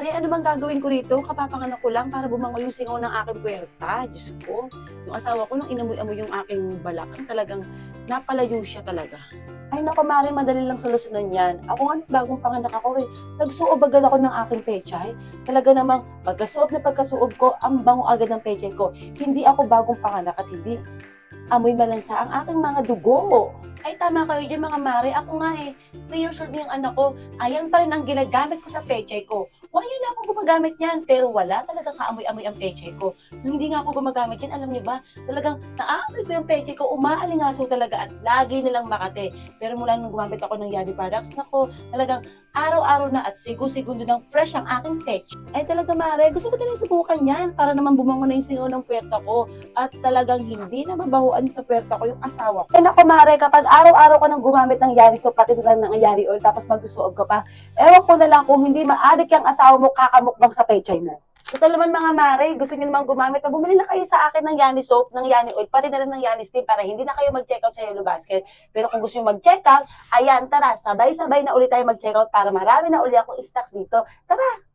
Mari, ano bang gagawin ko rito? Kapapanganak ko lang para bumango yung singaw ng aking puwerta. Diyos ko. Yung asawa ko, nung inamoy-amoy yung aking balakang, talagang napalayo siya talaga. Ay naku, Mari, madali lang solusyonan yan. Ako nga, bagong panganak ako eh. Nagsuob agad ako ng aking pechay. Talaga namang, pagkasuob na pagkasuob ko, ang bango agad ng pechay ko. Hindi ako bagong panganak at hindi amoy malansa ang aking mga dugo. Ay, tama kayo dyan mga Mari. Ako nga eh, 3 years old yung anak ko. Ayan pa rin ang ginagamit ko sa pechay ko. Why yun ako gumagamit yan? Pero wala talagang kaamoy-amoy ang pechay ko. Nung hindi nga ako gumagamit yan, alam niyo ba, talagang naaamoy ko yung pechay ko, umaalingaso talaga at lagi nilang makate. Pero mula nung gumamit ako ng Yadi products, nako, talagang araw-araw na at sigo-segundo ng fresh ang aking pechay. Ay talaga Mare, gusto ko talagang subukan yan para naman bumango na yung singaw ng puwerta ko at talagang hindi na mabahuan sa puwerta ko yung asawa ko. Eh nako Mare, kapag araw-araw ka nang gumamit ng Yari soap, pati na ng Yari oil, tapos magsusuog ka pa, ewan ko na lang kung hindi maadik yung asawa mo kakamukbang sa pechay mo. Total naman mga Mare, gusto niyo naman gumamit, na bumili na kayo sa akin ng Yani soap, ng Yani oil, pati na rin ng Yani steam para hindi na kayo mag-check out sa Yellow Basket. Pero kung gusto niyo mag-check out, ayan, tara, sabay-sabay na ulit tayo mag-check out para marami na uli akong stocks dito. Tara!